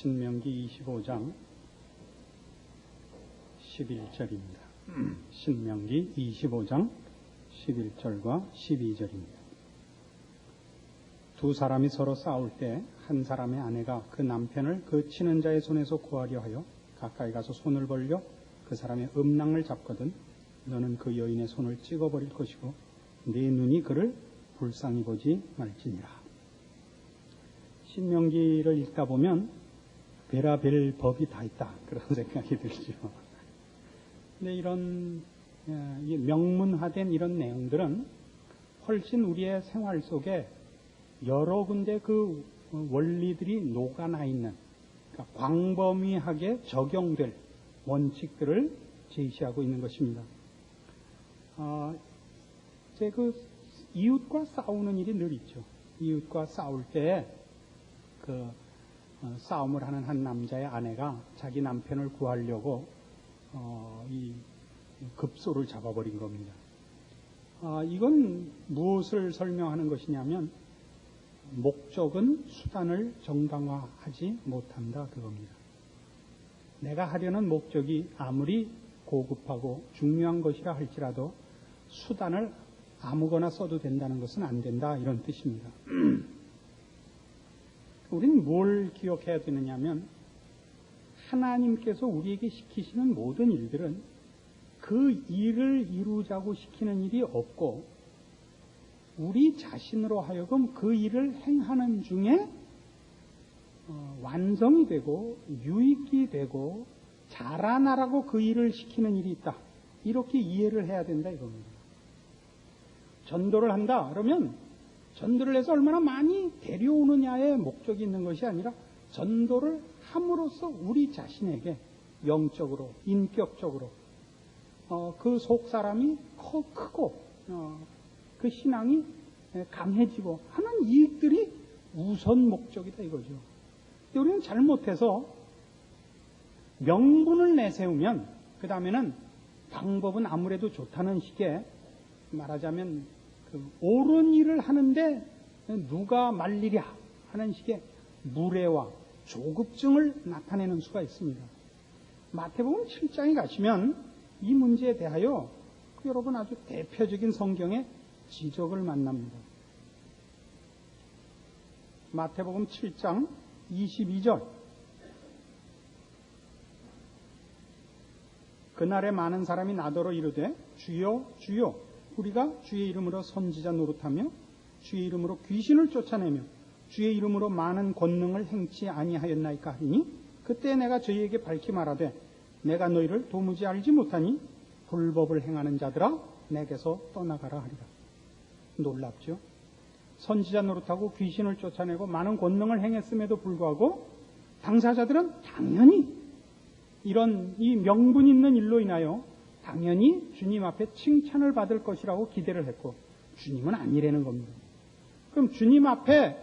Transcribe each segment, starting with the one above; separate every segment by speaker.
Speaker 1: 신명기 25장 11절입니다. 신명기 25장 11절과 12절입니다. 두 사람이 서로 싸울 때 한 사람의 아내가 그 남편을 그 치는 자의 손에서 구하려 하여 가까이 가서 손을 벌려 그 사람의 음낭을 잡거든 너는 그 여인의 손을 찍어버릴 것이고 네 눈이 그를 불쌍히 보지 말지니라. 신명기를 읽다 보면 베라벨 법이 다 있다 그런 생각이 들죠. 근데 이런 예, 명문화된 이런 내용들은 훨씬 우리의 생활 속에 여러 군데 그 원리들이 녹아나 있는 그러니까 광범위하게 적용될 원칙들을 제시하고 있는 것입니다. 어, 이제 그 이웃과 싸우는 일이 늘 있죠. 이웃과 싸울 때그 어, 싸움을 하는 한 남자의 아내가 자기 남편을 구하려고 어, 이 급소를 잡아버린 겁니다. 아, 이건 무엇을 설명하는 것이냐면 목적은 수단을 정당화하지 못한다 그겁니다. 내가 하려는 목적이 아무리 고급하고 중요한 것이라 할지라도 수단을 아무거나 써도 된다는 것은 안 된다 이런 뜻입니다. 우리는 뭘 기억해야 되느냐면 하나님께서 우리에게 시키시는 모든 일들은 그 일을 이루자고 시키는 일이 없고 우리 자신으로 하여금 그 일을 행하는 중에 어, 완성이 되고 유익이 되고 자라나라고 그 일을 시키는 일이 있다. 이렇게 이해를 해야 된다 이겁니다. 전도를 한다. 그러면 전도를 해서 얼마나 많이 데려오느냐의 목적이 있는 것이 아니라 전도를 함으로써 우리 자신에게 영적으로, 인격적으로 어, 그 속 사람이 커, 크고 어, 그 신앙이 강해지고 하는 이익들이 우선 목적이다 이거죠. 우리는 잘못해서 명분을 내세우면 그 다음에는 방법은 아무래도 좋다는 식의 말하자면 그 옳은 일을 하는데 누가 말리랴 하는 식의 무례와 조급증을 나타내는 수가 있습니다. 마태복음 7장에 가시면 이 문제에 대하여 그 여러분 아주 대표적인 성경의 지적을 만납니다. 마태복음 7장 22절 그날에 많은 사람이 나더러 이르되 주여 주여 우리가 주의 이름으로 선지자 노릇하며 주의 이름으로 귀신을 쫓아내며 주의 이름으로 많은 권능을 행치 아니하였나이까 하니 그때 내가 저희에게 밝히 말하되 내가 너희를 도무지 알지 못하니 불법을 행하는 자들아 내게서 떠나가라 하리라. 놀랍죠? 선지자 노릇하고 귀신을 쫓아내고 많은 권능을 행했음에도 불구하고 당사자들은 당연히 이런 이 명분 있는 일로 인하여 당연히 주님 앞에 칭찬을 받을 것이라고 기대를 했고 주님은 아니라는 겁니다. 그럼 주님 앞에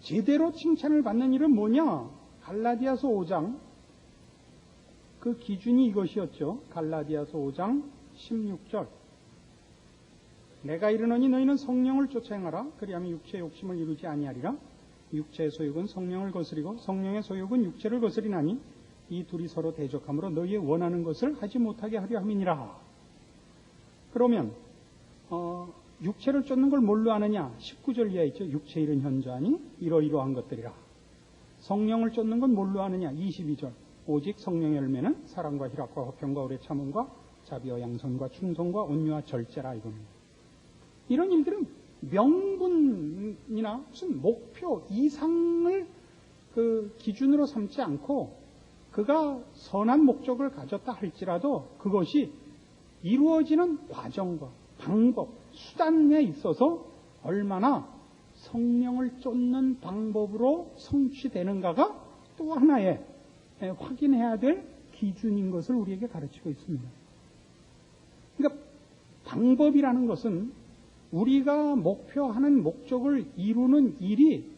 Speaker 1: 제대로 칭찬을 받는 일은 뭐냐? 갈라디아서 5장 그 기준이 이것이었죠. 갈라디아서 5장 16절 내가 이르노니 너희는 성령을 쫓아 행하라. 그리하면 육체의 욕심을 이루지 아니하리라. 육체의 소욕은 성령을 거스리고 성령의 소욕은 육체를 거스리나니 이 둘이 서로 대적함으로 너희의 원하는 것을 하지 못하게 하려 함이니라. 그러면 어, 육체를 쫓는 걸 뭘로 아느냐? 19절 이하에 있죠. 육체 일은 현저하니 이러이러한 것들이라. 성령을 쫓는 건 뭘로 아느냐? 22절. 오직 성령의 열매는 사랑과 희락과 화평과 오래 참음과 자비와 양선과 충성과 온유와 절제라 이겁니다. 이런 일들은 명분이나 무슨 목표 이상을 그 기준으로 삼지 않고 그가 선한 목적을 가졌다 할지라도 그것이 이루어지는 과정과 방법, 수단에 있어서 얼마나 성령을 쫓는 방법으로 성취되는가가 또 하나의 확인해야 될 기준인 것을 우리에게 가르치고 있습니다. 그러니까 방법이라는 것은 우리가 목표하는 목적을 이루는 일이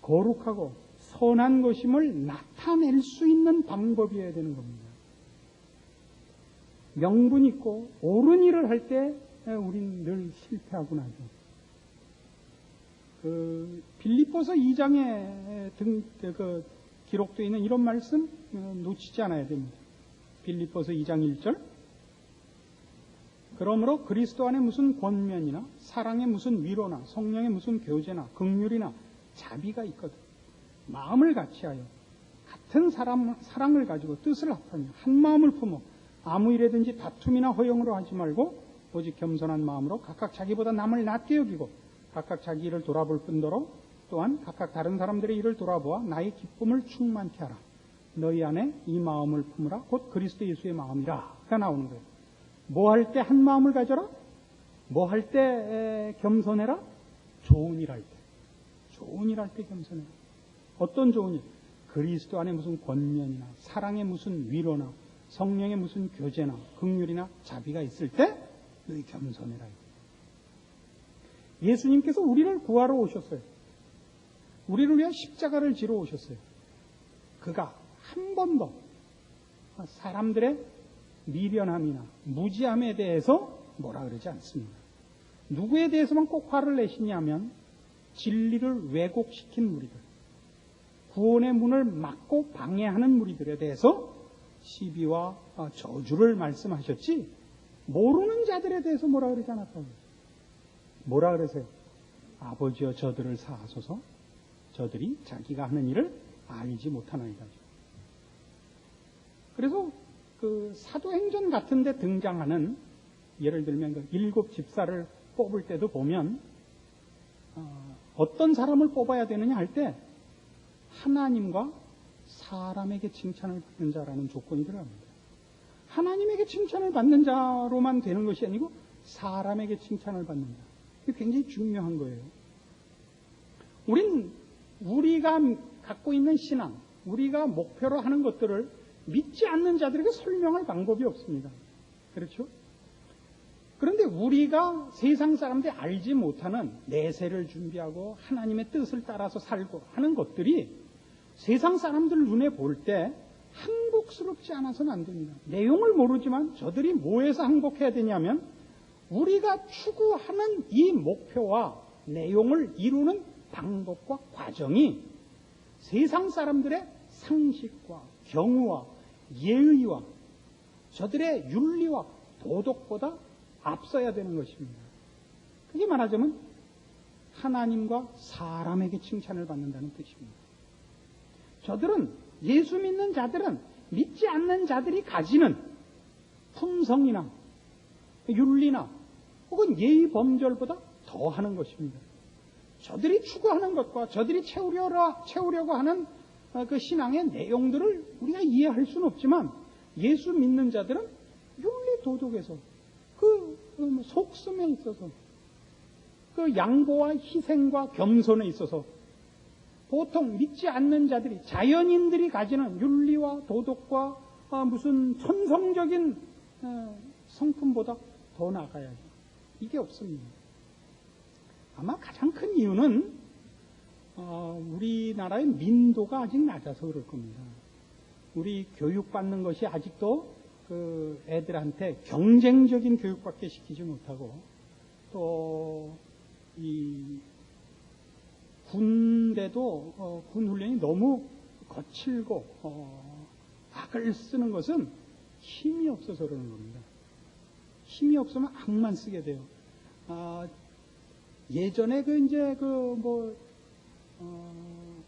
Speaker 1: 거룩하고 선한 것임을 나타낼 수 있는 방법이어야 되는 겁니다. 명분 있고 옳은 일을 할 때 우리는 늘 실패하고 나죠. 그 빌립보서 2장에 등, 그, 기록되어 있는 이런 말씀 어, 놓치지 않아야 됩니다. 빌립보서 2장 1절. 그러므로 그리스도 안에 무슨 권면이나 사랑의 무슨 위로나 성령의 무슨 교제나 긍휼이나 자비가 있거든. 마음을 같이하여 같은 사람, 사랑을 가지고 뜻을 합하며 한 마음을 품어 아무 일에든지 다툼이나 허용으로 하지 말고 오직 겸손한 마음으로 각각 자기보다 남을 낮게 여기고 각각 자기 일을 돌아볼 뿐더러 또한 각각 다른 사람들의 일을 돌아보아 나의 기쁨을 충만케 하라. 너희 안에 이 마음을 품으라. 곧 그리스도 예수의 마음이라.가 나오는 거예요. 뭐 할 때 한 마음을 가져라? 뭐 할 때 겸손해라? 좋은 일 할 때. 좋은 일 할 때 겸손해라. 어떤 좋은 일? 그리스도 안에 무슨 권면이나 사랑의 무슨 위로나 성령의 무슨 교제나 긍휼이나 자비가 있을 때 너희 겸손해라. 예수님께서 우리를 구하러 오셨어요. 우리를 위해 십자가를 지러 오셨어요. 그가 한 번도 사람들의 미련함이나 무지함에 대해서 뭐라 그러지 않습니다. 누구에 대해서만 꼭 화를 내시냐면 진리를 왜곡시킨 무리들, 구원의 문을 막고 방해하는 무리들에 대해서 시비와 저주를 말씀하셨지 모르는 자들에 대해서 뭐라 그러지 않았다고. 뭐라 그러세요? 아버지여 저들을 사하소서 저들이 자기가 하는 일을 알지 못하나이다. 그래서 그 사도행전 같은 데 등장하는 예를 들면 그 일곱 집사를 뽑을 때도 보면 어, 떤 사람을 뽑아야 되느냐 할 때 하나님과 사람에게 칭찬을 받는 자라는 조건이 들어갑니다. 하나님에게 칭찬을 받는 자로만 되는 것이 아니고 사람에게 칭찬을 받는 자. 이게 굉장히 중요한 거예요. 우린 우리가 갖고 있는 신앙, 우리가 목표로 하는 것들을 믿지 않는 자들에게 설명할 방법이 없습니다. 그렇죠? 그런데 우리가 세상 사람들이 알지 못하는 내세를 준비하고 하나님의 뜻을 따라서 살고 하는 것들이 세상 사람들 눈에 볼때 항복스럽지 않아서는 안 됩니다. 내용을 모르지만 저들이 뭐해서 항복해야 되냐면 우리가 추구하는 이 목표와 내용을 이루는 방법과 과정이 세상 사람들의 상식과 경우와 예의와 저들의 윤리와 도덕보다 앞서야 되는 것입니다. 그게 말하자면 하나님과 사람에게 칭찬을 받는다는 뜻입니다. 저들은 예수 믿는 자들은 믿지 않는 자들이 가지는 품성이나 윤리나 혹은 예의 범절보다 더 하는 것입니다. 저들이 추구하는 것과 저들이 채우려, 채우려고 하는 어, 그 신앙의 내용들을 우리가 이해할 수는 없지만 예수 믿는 자들은 윤리 도덕에서 그, 그뭐 속성에 있어서 그 양보와 희생과 겸손에 있어서 보통 믿지 않는 자들이 자연인들이 가지는 윤리와 도덕과 어, 무슨 천성적인 어, 성품보다 더 나가야죠. 이게 없습니다. 아마 가장 큰 이유는 어, 우리나라의 민도가 아직 낮아서 그럴 겁니다. 우리 교육받는 것이 아직도 그 애들한테 경쟁적인 교육밖에 시키지 못하고 또 이 군대도 어, 군 훈련이 너무 거칠고 어, 악을 쓰는 것은 힘이 없어서 그러는 겁니다. 힘이 없으면 악만 쓰게 돼요. 아, 예전에 그 이제 그뭐 어,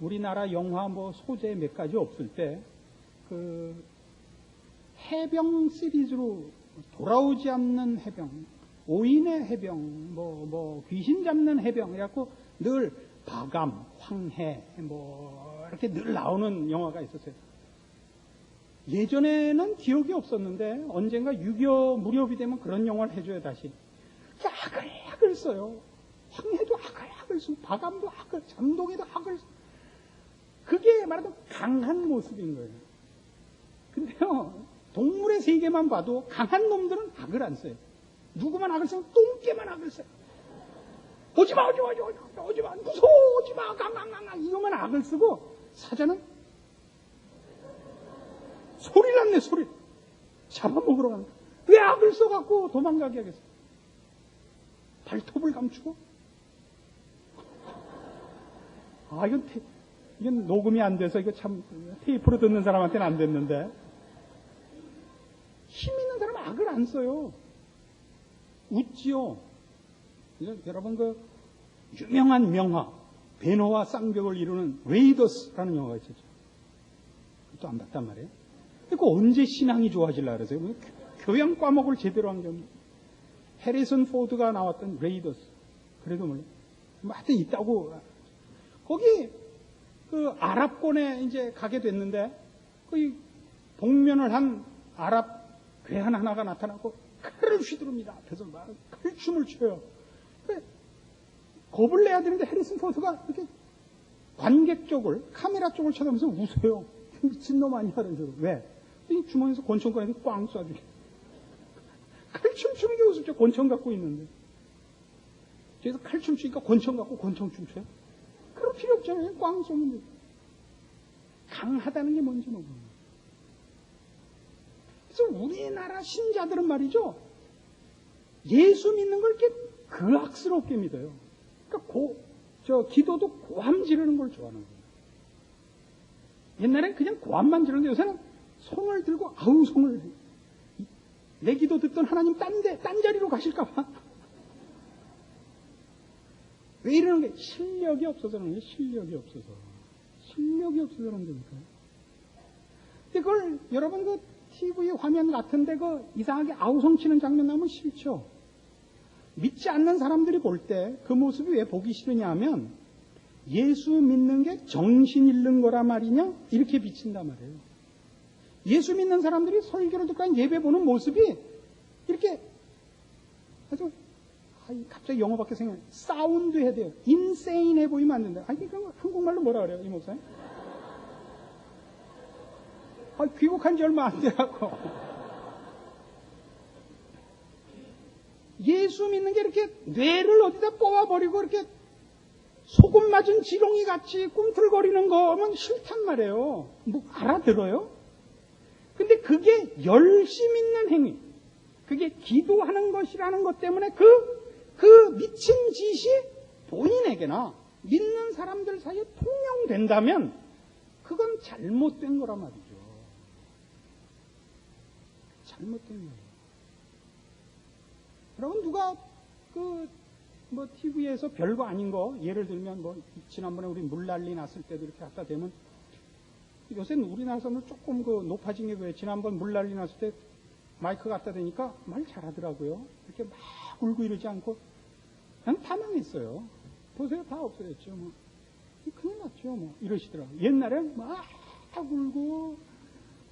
Speaker 1: 우리나라 영화 뭐 소재 몇 가지 없을 때 그 해병 시리즈로 돌아오지 않는 해병, 오인의 해병, 뭐, 뭐, 귀신 잡는 해병, 그래갖고 늘 바감, 황해, 뭐, 이렇게 늘 나오는 영화가 있었어요. 예전에는 기억이 없었는데 언젠가 6.25 무렵이 되면 그런 영화를 해줘야 다시. 악을, 악을 써요. 황해도 악을, 악을 쓰고, 바감도 악을, 잠동에도 악을 쓰고. 그게 말하자면 강한 모습인 거예요. 근데요, 동물의 세계만 봐도 강한 놈들은 악을 안 써요. 누구만 악을 쓰면 똥개만 악을 써요. 오지마, 오지마, 오지마, 오지마, 무서워, 오지마, 강강강강, 이거만 악을 쓰고, 사자는 안 내, 소리. 잡아먹으러 거야. 왜 악을 써갖고 도망가게 하겠어? 발톱을 감추고? 아, 이건, 테, 이건 녹음이 안 돼서 이거 참 테이프로 듣는 사람한테는 안 됐는데. 힘 있는 사람은 악을 안 써요. 웃지요. 여러분 그 유명한 명화, 배너와 쌍벽을 이루는 레이더스라는 영화가 있었죠. 또안 봤단 말이에요. 그 언제 신앙이 좋아질라 그러세요? 뭐 교양 과목을 제대로 한 게 없는. 해리슨 포드가 나왔던 레이더스. 그래도 몰라. 뭐 하여튼 있다고. 거기 그 아랍권에 이제 가게 됐는데 그 복면을 한 아랍 괴한 하나가 나타나고 칼을 휘두릅니다. 앞에서 막 칼춤을 춰요. 겁을 내야 되는데 해리슨 포드가 이렇게 관객 쪽을 카메라 쪽을 쳐다보면서 웃어요. 미친놈 아니야 그러면서 왜? 이 주머니에서 권총 꺼내서 꽝 쏴주게. 칼춤 추는 게 우습죠. 권총 갖고 있는데. 저기서 칼춤 추니까 권총 갖고 권총 춤춰요? 그럴 필요 없잖아요. 꽝 쏘면 돼. 강하다는 게 뭔지 모르는 그래서 우리나라 신자들은 말이죠. 예수 믿는 걸 이렇게 그악스럽게 믿어요. 그러니까 고, 저 기도도 고함 지르는 걸 좋아하는 거예요. 옛날엔 그냥 고함만 지르는데 요새는 손을 들고 아우 손을 내 기도 듣던 하나님 딴 데, 딴 자리로 가실까봐. 왜 이러는 게 실력이 없어서 그런 게 실력이 없어서. 실력이 없어서 그런 겁니까? 근데 그걸 여러분 그 TV 화면 같은데 그 이상하게 아우성 치는 장면 나오면 싫죠. 믿지 않는 사람들이 볼 때 그 모습이 왜 보기 싫으냐 하면 예수 믿는 게 정신 잃는 거라 말이냐? 이렇게 비친단 말이에요. 예수 믿는 사람들이 설교를 듣고 예배 보는 모습이 이렇게 아주 갑자기 영어밖에 생각 사운드 해야 돼요. 인세인해 보이면 안 된다. 아니, 그럼 한국말로 뭐라 그래요, 이 목사님? 아, 귀국한 지 얼마 안 돼갖고. 예수 믿는 게 이렇게 뇌를 어디다 뽑아버리고 이렇게 소금 맞은 지렁이 같이 꿈틀거리는 거면 싫단 말이에요. 뭐 알아들어요? 근데 그게 열심 있는 행위. 그게 기도하는 것이라는 것 때문에 그, 그 미친 짓이 본인에게나 믿는 사람들 사이에 통용된다면 그건 잘못된 거란 말이죠. 잘못된 거예요. 여러분 누가 그 뭐 TV에서 별거 아닌 거 예를 들면 뭐 지난번에 우리 물난리 났을 때도 이렇게 갖다 대면 요새는 우리나라 사람들 조금 그 높아진 게 왜 지난번 물난리 났을 때 마이크 갖다 대니까 말 잘하더라고요. 이렇게 막 울고 이러지 않고 그냥 다 망했어요. 보세요 다 없어졌죠. 뭐 큰일 났죠. 뭐 이러시더라고요. 옛날엔 막 울고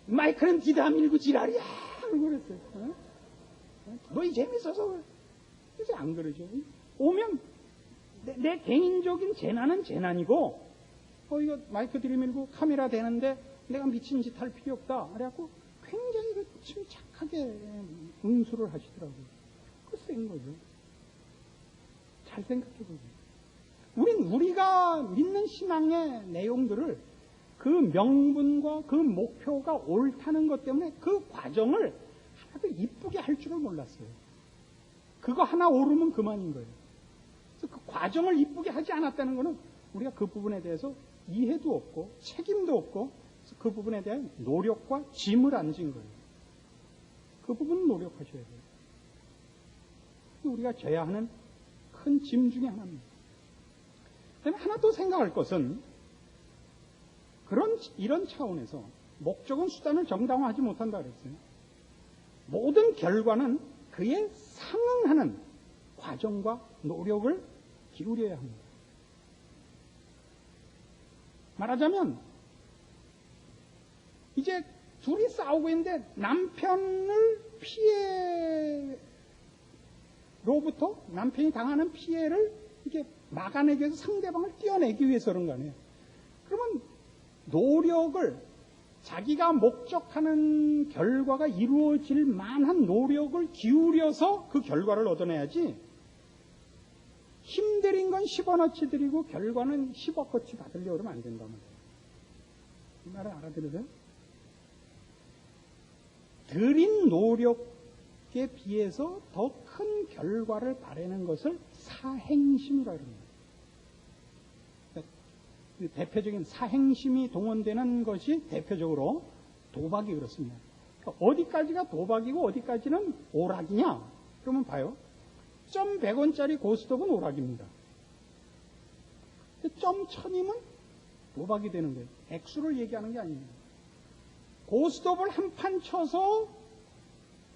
Speaker 1: 마이크는 뒤다 밀고 지랄이야 울고 그랬어요. 어? 뭐 재밌어서 이제 안 그러죠. 오면 내, 내, 개인적인 재난은 재난이고 어 이거 마이크 들이밀고 카메라 대는데 내가 미친 짓 할 필요 없다. 그래갖고 굉장히 그 침착하게 응수를 하시더라고요. 그센 거죠. 잘 생각해 보세요. 우린 우리가 믿는 신앙의 내용들을 그 명분과 그 목표가 옳다는 것 때문에 그 과정을 하나도 이쁘게 할 줄을 몰랐어요. 그거 하나 오르면 그만인 거예요. 그래서 그 과정을 이쁘게 하지 않았다는 것은 우리가 그 부분에 대해서 이해도 없고 책임도 없고 그 부분에 대한 노력과 짐을 안 진 거예요. 그 부분은 노력하셔야 돼요. 우리가 져야 하는 큰 짐 중에 하나입니다. 그다음에 하나 더 생각할 것은 그런 이런 차원에서 목적은 수단을 정당화하지 못한다 그랬어요. 모든 결과는 그에 상응하는 과정과 노력을 기울여야 합니다. 말하자면 이제 둘이 싸우고 있는데 남편을 피해로부터 남편이 당하는 피해를 이렇게 막아내기 위해서 상대방을 띄어내기 위해서 그런 거 아니에요. 그러면 노력을 자기가 목적하는 결과가 이루어질 만한 노력을 기울여서 그 결과를 얻어내야지 힘들인 건 10원어치 드리고 결과는 10억어치 받으려고 그러면 안 된다는 거예요. 이 말을 알아들으세요? 들인 노력에 비해서 더 큰 결과를 바라는 것을 사행심이라 그럽니다. 그 대표적인 사행심이 동원되는 것이 대표적으로 도박이 그렇습니다. 그러니까 어디까지가 도박이고 어디까지는 오락이냐? 그러면 봐요. 점 100원짜리 고스톱은 오락입니다. 점 1000이면 도박이 되는 거예요. 액수를 얘기하는 게 아닙니다. 고스톱을 한 판 쳐서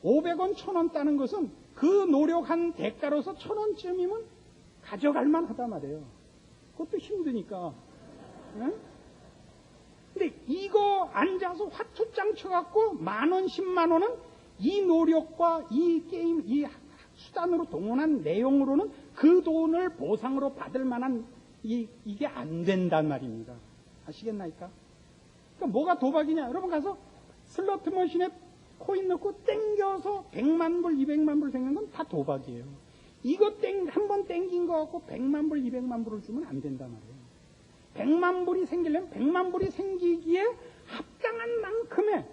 Speaker 1: 500원, 1000원 따는 것은 그 노력한 대가로서 1000원쯤이면 가져갈 만하단 말이에요. 그것도 힘드니까. 응? 근데 이거 앉아서 화투장 쳐갖고 만 원, 십만 원은 이 노력과 이 게임, 이 수단으로 동원한 내용으로는 그 돈을 보상으로 받을 만한 이, 이게 안 된단 말입니다. 아시겠나이까? 그러니까 뭐가 도박이냐? 여러분 가서 슬로트 머신에 코인 넣고 땡겨서 100만 불, 200만 불 생긴 건 다 도박이에요. 이거 땡, 한 번 땡긴 거 갖고 100만 불, 200만 불을 주면 안 된단 말이에요. 100만 불이 생기려면 100만 불이 생기기에 합당한 만큼의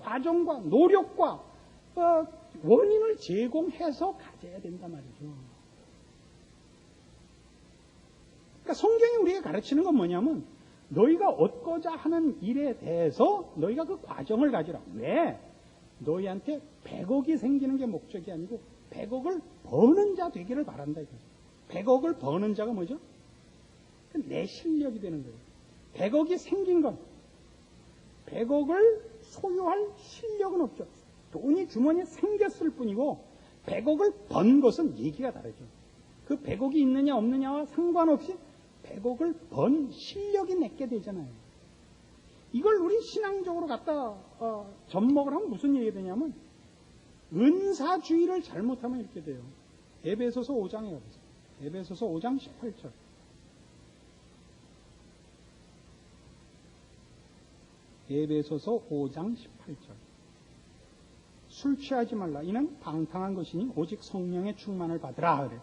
Speaker 1: 과정과 노력과 어, 원인을 제공해서 가져야 된단 말이죠. 그러니까 성경이 우리가 가르치는 건 뭐냐면 너희가 얻고자 하는 일에 대해서 너희가 그 과정을 가지라. 왜? 너희한테 100억이 생기는 게 목적이 아니고 100억을 버는 자 되기를 바란다. 이거죠. 100억을 버는 자가 뭐죠? 내 실력이 되는 거예요. 100억이 생긴 건 100억을 소유할 실력은 없죠. 돈이 주머니에 생겼을 뿐이고 100억을 번 것은 얘기가 다르죠. 그 100억이 있느냐 없느냐와 상관없이 100억을 번 실력이 내게 되잖아요. 이걸 우리 신앙적으로 갖다 어, 접목을 하면 무슨 얘기가 되냐면 은사주의를 잘못하면 이렇게 돼요. 에베소서 5장에 가보세요. 에베소서 5장 18절. 에베소서 5장 18절. 술 취하지 말라. 이는 방탕한 것이니 오직 성령의 충만을 받으라. 그래.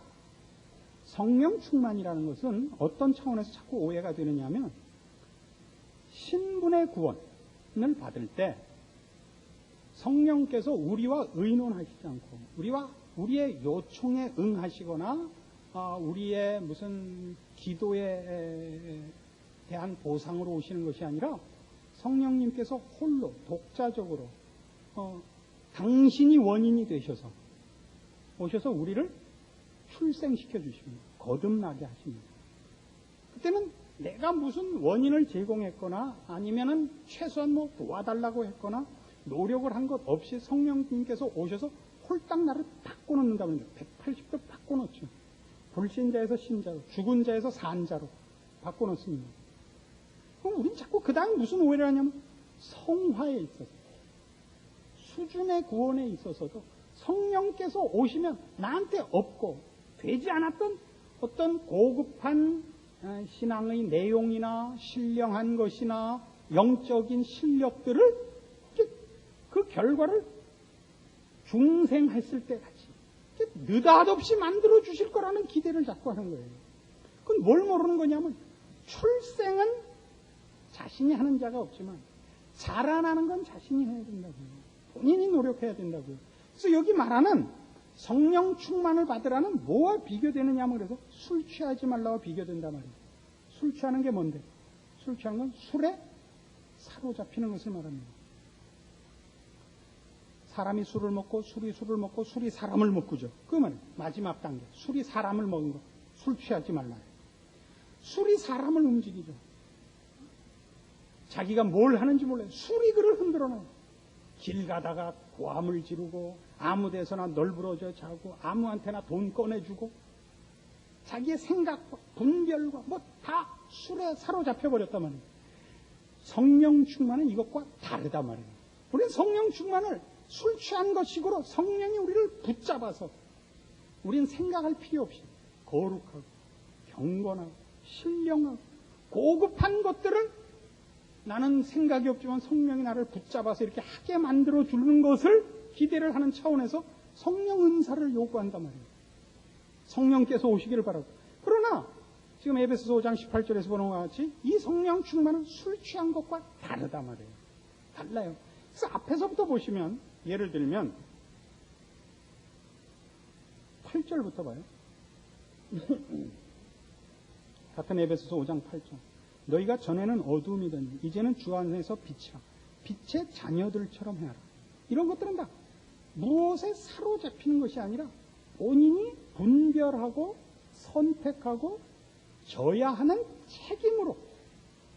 Speaker 1: 성령 충만이라는 것은 어떤 차원에서 자꾸 오해가 되느냐면 신분의 구원을 받을 때 성령께서 우리와 의논하시지 않고 우리와 우리의 요청에 응하시거나 아, 우리의 무슨 기도에 대한 보상으로 오시는 것이 아니라 성령님께서 홀로 독자적으로 어, 당신이 원인이 되셔서 오셔서 우리를 출생시켜 주십니다. 거듭나게 하십니다. 그때는 내가 무슨 원인을 제공했거나 아니면은 최소한 뭐 도와달라고 했거나 노력을 한 것 없이 성령님께서 오셔서 홀딱 나를 바꿔놓는다고 합니다. 180도 바꿔놓죠. 불신자에서 신자로, 죽은 자에서 산자로 바꿔놓습니다. 그럼 우린 자꾸 그 다음 무슨 오해를 하냐면 성화에 있어서 수준의 구원에 있어서도 성령께서 오시면 나한테 없고 되지 않았던 어떤 고급한 어, 신앙의 내용이나 신령한 것이나 영적인 실력들을 그 결과를 중생했을 때 같이 느닷없이 만들어 주실 거라는 기대를 자꾸 하는 거예요. 그건 뭘 모르는 거냐면 출생은 자신이 하는 자가 없지만 자라나는 건 자신이 해야 된다고요. 본인이 노력해야 된다고요. 그래서 여기 말하는 성령 충만을 받으라는 뭐와 비교되느냐면 그래서 술 취하지 말라고 비교된단 말이에요. 술 취하는 게 뭔데? 술 취하는 건 술에 사로잡히는 것을 말합니다. 사람이 술을 먹고 술이 술을 먹고 술이 사람을 먹고죠. 그 말이에요. 마지막 단계. 술이 사람을 먹은 거. 술 취하지 말라. 술이 사람을 움직이죠. 자기가 뭘 하는지 몰라요. 술이 그를 흔들어 놔요. 길 가다가 고함을 지르고 아무 데서나 널브러져 자고 아무한테나 돈 꺼내주고 자기의 생각과 분별과 뭐 다 술에 사로잡혀 버렸단 말이에요. 성령 충만은 이것과 다르단 말이에요. 우리는 성령 충만을 술 취한 것식으로 성령이 우리를 붙잡아서 우리는 생각할 필요 없이 거룩하고 경건하고 신령하고 고급한 것들을 나는 생각이 없지만 성령이 나를 붙잡아서 이렇게 하게 만들어 주는 것을 기대를 하는 차원에서 성령 은사를 요구한단 말이에요. 성령께서 오시기를 바라고. 그러나 지금 에베소서 5장 18절에서 보는 것 같이 이 성령 충만은 술 취한 것과 다르다 말이에요. 달라요. 그래서 앞에서부터 보시면 예를 들면 8절부터 봐요. 같은 에베소서 5장 8절. 너희가 전에는 어둠이더니 이제는 주 안에서 빛이라. 빛의 자녀들처럼 해라. 이런 것들은 다 무엇에 사로잡히는 것이 아니라 본인이 분별하고 선택하고 져야 하는 책임으로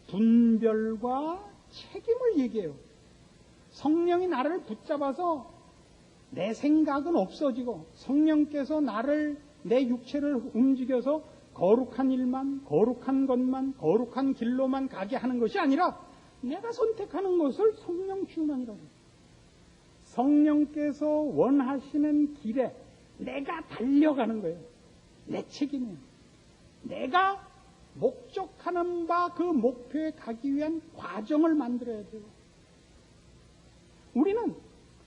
Speaker 1: 분별과 책임을 얘기해요. 성령이 나를 붙잡아서 내 생각은 없어지고 성령께서 나를 내 육체를 움직여서 거룩한 일만, 거룩한 것만, 거룩한 길로만 가게 하는 것이 아니라 내가 선택하는 것을 성령 충만이라고. 성령께서 원하시는 길에 내가 달려가는 거예요. 내 책임이에요. 내가 목적하는 바 그 목표에 가기 위한 과정을 만들어야 돼요. 우리는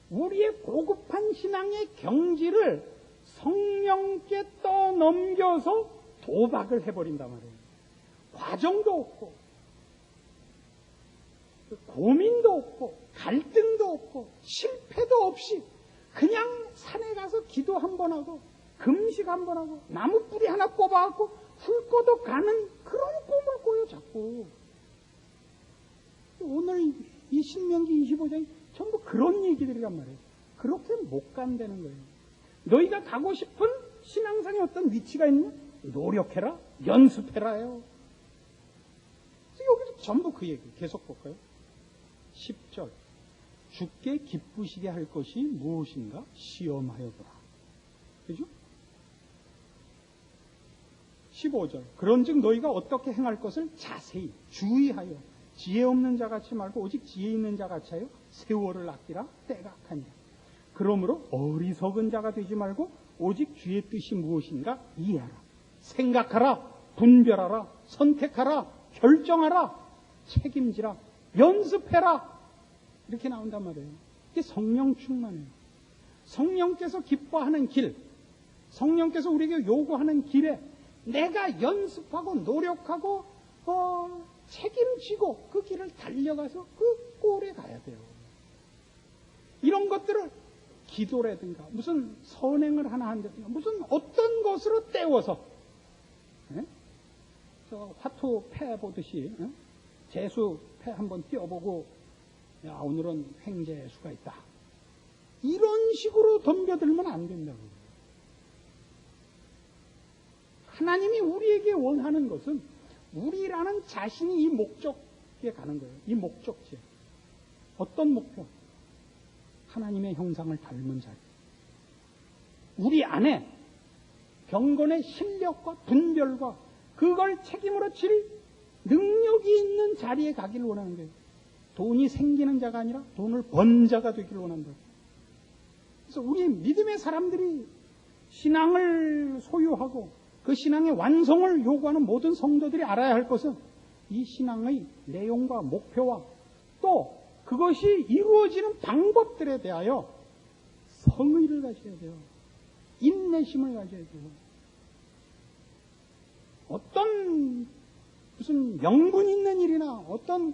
Speaker 1: 우리의 고급한 신앙의 경지를 성령께 떠넘겨서 도박을 해버린단 말이에요. 과정도 없고, 고민도 없고, 갈등도 없고, 실패도 없이, 그냥 산에 가서 기도 한 번 하고, 금식 한 번 하고, 나무 뿌리 하나 뽑아갖고, 훌 꺼도 가는 그런 꿈을 꿔요, 자꾸. 오늘 이 신명기 25장이 전부 그런 얘기들이란 말이에요. 그렇게 못 간다는 거예요. 너희가 가고 싶은 신앙상의 어떤 위치가 있냐? 노력해라, 연습해라요. 여기서 전부 그 얘기 계속 볼까요? 10절. 죽게 기쁘시게 할 것이 무엇인가? 시험하여 보라. 그죠? 15절. 그런즉 너희가 어떻게 행할 것을 자세히 주의하여 지혜 없는 자 같이 말고 오직 지혜 있는 자 같이 하여 세월을 아끼라 때가 악하니라. 그러므로 어리석은 자가 되지 말고 오직 주의 뜻이 무엇인가 이해하라. 생각하라. 분별하라. 선택하라. 결정하라. 책임지라. 연습해라. 이렇게 나온단 말이에요. 이게 성령 충만이에요. 성령께서 기뻐하는 길, 성령께서 우리에게 요구하는 길에 내가 연습하고 노력하고 어, 책임지고 그 길을 달려가서 그 꼴에 가야 돼요. 이런 것들을 기도라든가 무슨 선행을 하나 한다든가 무슨 어떤 것으로 때워서 예? 저 화투 패 보듯이 예? 재수 패 한번 띄워보고 야 오늘은 횡재수가 있다. 이런 식으로 덤벼들면 안 된다고. 하나님이 우리에게 원하는 것은 우리라는 자신이 이 목적에 가는 거예요. 이 목적지. 어떤 목표? 하나님의 형상을 닮은 자리. 우리 안에 경건의 실력과 분별과 그걸 책임으로 질 능력이 있는 자리에 가기를 원하는 거예요. 돈이 생기는 자가 아니라 돈을 번 자가 되기를 원한다. 그래서 우리 믿음의 사람들이 신앙을 소유하고 그 신앙의 완성을 요구하는 모든 성도들이 알아야 할 것은 이 신앙의 내용과 목표와 또 그것이 이루어지는 방법들에 대하여 성의를 가져야 돼요. 인내심을 가져야 돼요. 어떤 무슨 명분 있는 일이나 어떤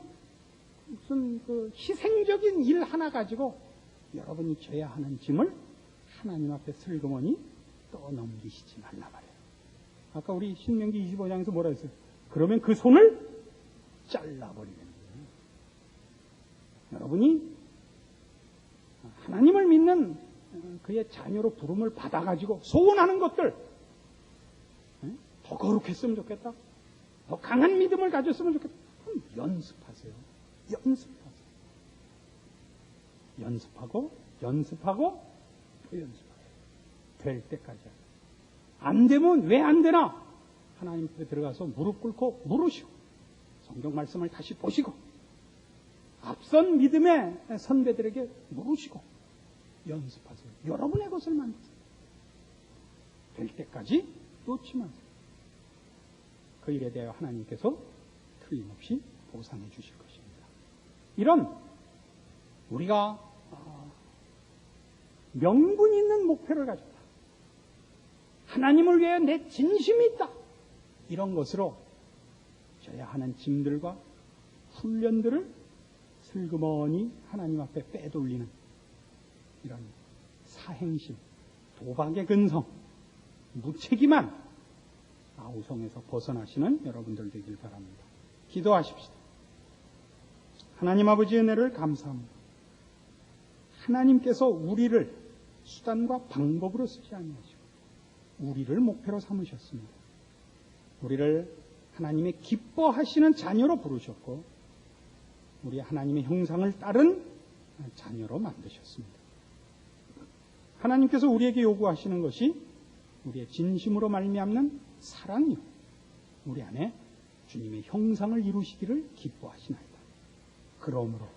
Speaker 1: 무슨 그 희생적인 일 하나 가지고 여러분이 져야 하는 짐을 하나님 앞에 슬그머니 떠넘기시지 말라 말이에요. 아까 우리 신명기 25장에서 뭐라 했어요? 그러면 그 손을 잘라버리는 거예요. 여러분이 하나님을 믿는 그의 자녀로 부름을 받아가지고 소원하는 것들 더 거룩했으면 좋겠다. 더 강한 믿음을 가졌으면 좋겠다. 그럼 연습하세요. 연습하세요. 연습하고, 연습하고, 또 연습하세요. 될 때까지. 안 되면 왜 안 되나? 하나님 앞에 들어가서 무릎 꿇고 물으시고, 성경 말씀을 다시 보시고, 앞선 믿음의 선배들에게 물으시고, 연습하세요. 여러분의 것을 만드세요. 될 때까지 마세요. 그 일에 대하여 하나님께서 틀림없이 보상해 주실 것입니다. 이런 우리가 명분 있는 목표를 가졌다. 하나님을 위해 내 진심이 있다. 이런 것으로 져야 하는 짐들과 훈련들을 슬그머니 하나님 앞에 빼돌리는 이런 사행심, 도박의 근성, 무책임한 아 우성에서 벗어나시는 여러분들 되길 바랍니다. 기도하십시다. 하나님 아버지의 은혜를 감사합니다. 하나님께서 우리를 수단과 방법으로 쓰지 아니하시고 우리를 목표로 삼으셨습니다. 우리를 하나님의 기뻐하시는 자녀로 부르셨고 우리 하나님의 형상을 따른 자녀로 만드셨습니다. 하나님께서 우리에게 요구하시는 것이 우리의 진심으로 말미암는 사랑이요. 우리 안에 주님의 형상을 이루시기를 기뻐하시나이다. 그러므로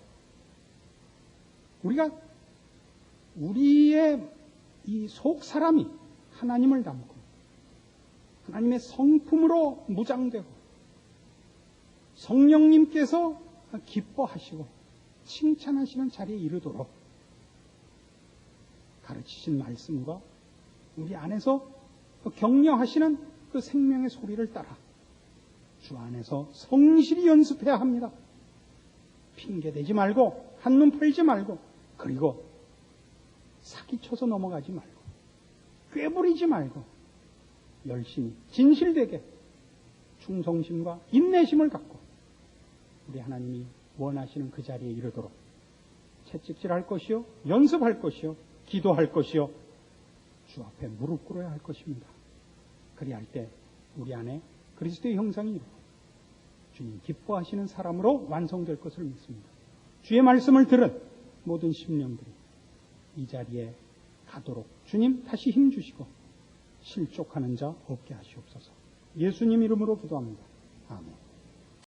Speaker 1: 우리가 우리의 이 속 사람이 하나님을 닮고 하나님의 성품으로 무장되고 성령님께서 기뻐하시고 칭찬하시는 자리에 이르도록 가르치신 말씀과 우리 안에서 격려하시는 그 생명의 소리를 따라 주 안에서 성실히 연습해야 합니다. 핑계대지 말고 한눈 팔지 말고 그리고 사기쳐서 넘어가지 말고 꾀부리지 말고 열심히 진실되게 충성심과 인내심을 갖고 우리 하나님이 원하시는 그 자리에 이르도록 채찍질할 것이요 연습할 것이요 기도할 것이요 주 앞에 무릎 꿇어야 할 것입니다. 그리할 때 우리 안에 그리스도의 형상이 이루고 주님 기뻐하시는 사람으로 완성될 것을 믿습니다. 주의 말씀을 들은 모든 심령들이 이 자리에 가도록 주님 다시 힘 주시고 실족하는 자 없게 하시옵소서. 예수님 이름으로 기도합니다. 아멘.